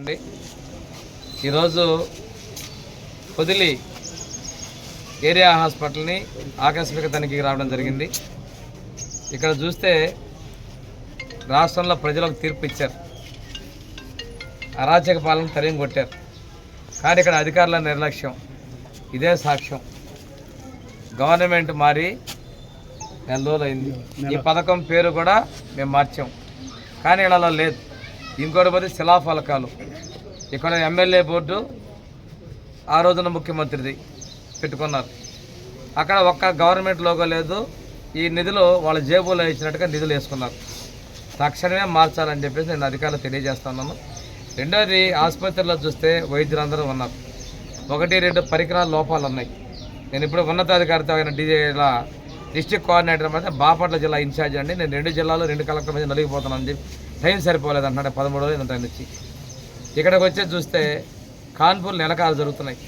అండి. ఈరోజు పొదిలి ఏరియా హాస్పిటల్ని ఆకస్మిక తనిఖీకి రావడం జరిగింది. ఇక్కడ చూస్తే రాష్ట్రంలో ప్రజలకు తీర్పు ఇచ్చారు. అరాచక పాలన తరిమి కొట్టారు. కానీ ఇక్కడ అధికారుల నిర్లక్ష్యం ఇదే సాక్ష్యం. గవర్నమెంట్ మారి నెల రోజులైంది. ఈ పథకం పేరు కూడా మేము మార్చాం. కానీ ఇలా లేదు. ఇంకోటి పోతే శిలాఫలకాలు ఇక్కడ ఎమ్మెల్యే బోర్డు ఆ రోజున ముఖ్యమంత్రిది పెట్టుకున్నారు. అక్కడ ఒక్క గవర్నమెంట్ లోగో లేదు. ఈ నిధులు వాళ్ళ జేబులో ఇచ్చినట్టుగా నిధులు వేసుకున్నారు. తక్షణమే మార్చాలని చెప్పేసి నేను అధికారులు తెలియజేస్తున్నాను రెండోది ఆసుపత్రిలో చూస్తే వైద్యులందరూ ఉన్నారు. ఒకటి రెండు పరికరాల లోపాలు ఉన్నాయి. నేను ఇప్పుడు ఉన్నతాధికారితో అయిన డీజేలా డిస్ట్రిక్ట్ కోఆర్డినేటర్ మధ్య బాపట్ల జిల్లా ఇన్ఛార్జ్ అండి. నేను రెండు జిల్లాలు రెండు కలెక్టర్ మధ్య నలిగిపోతున్నాను అని చెప్పి టైం సరిపోలేదు అంటున్నాడు పదమూడు రోజులు ఇంత వచ్చి. ఇక్కడికి వచ్చి చూస్తే కాన్పులు నెలకాలు జరుగుతున్నాయి.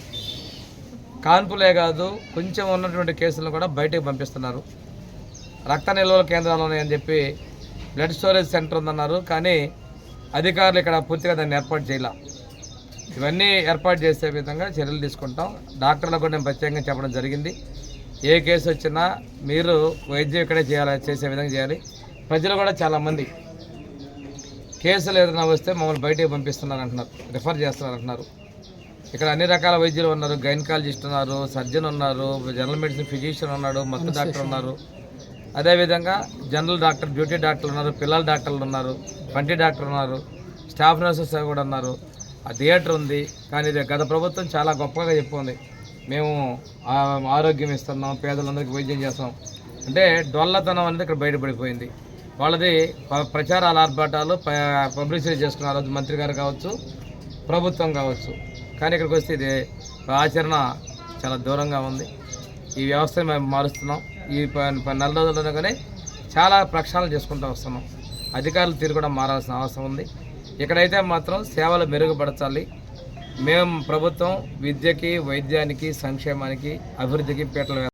కాన్పులే కాదు కొంచెం ఉన్నటువంటి కేసులను కూడా బయటకు పంపిస్తున్నారు. రక్త నిల్వల కేంద్రాలు ఉన్నాయని చెప్పి బ్లడ్ స్టోరేజ్ సెంటర్ ఉందన్నారు కానీ అధికారులు ఇక్కడ పూర్తిగా దాన్ని ఏర్పాటు చేయాల. ఇవన్నీ ఏర్పాటు చేసే విధంగా చర్యలు తీసుకుంటాం. డాక్టర్లకు కూడా నేను ప్రత్యేకంగా చెప్పడం జరిగింది. ఏ కేసు వచ్చినా మీరు వైద్యం ఇక్కడే చేయాలి చేసే విధంగా చేయాలి. ప్రజలు కూడా చాలామంది కేసులు ఏదైనా వస్తే మమ్మల్ని బయటికి పంపిస్తున్నారు అంటున్నారు రిఫర్ చేస్తున్నారు అంటున్నారు ఇక్కడ అన్ని రకాల వైద్యులు ఉన్నారు గైనకాలజిస్ట్ ఉన్నారు సర్జన్ ఉన్నారు జనరల్ మెడిసిన్ ఫిజిషియన్ ఉన్నాడు మత్తు డాక్టర్ ఉన్నారు. అదేవిధంగా జనరల్ డాక్టర్ డ్యూటీ డాక్టర్లు ఉన్నారు పిల్లల డాక్టర్లు ఉన్నారు పంటి డాక్టర్ ఉన్నారు స్టాఫ్ నర్సెస్ కూడా ఉన్నారు. ఆ థియేటర్ ఉంది కానీ ఇది గత ప్రభుత్వం చాలా గొప్పగా చెప్పుకుంది. మేము ఆరోగ్యం ఇస్తున్నాం పేదలందరికీ వైద్యం చేస్తాం అంటే డొల్లతనం అనేది ఇక్కడ బయటపడిపోయింది. వాళ్ళది ప్రచారాలు ప్రచారాల ఆర్భాటాలు ప- పబ్లిసిటీ చేసుకున్నారు మంత్రి గారు కావచ్చు ప్రభుత్వం కావచ్చు. కానీ ఇక్కడికి వస్తే ఇది ఆచరణ చాలా దూరంగా ఉంది. ఈ వ్యవస్థను మేము మారుస్తున్నాం. ఈ ప- నెల రోజుల్లోనే చాలా ప్రక్షాళన చేసుకుంటూ వస్తున్నాం. అధికారులు తీరు కూడా మారాల్సిన అవసరం ఉంది. ఇక్కడైతే మాత్రం సేవలు మెరుగుపరచాలి. మేము ప్రభుత్వం విద్యకి వైద్యానికి సంక్షేమానికి అభివృద్ధికి పీటలు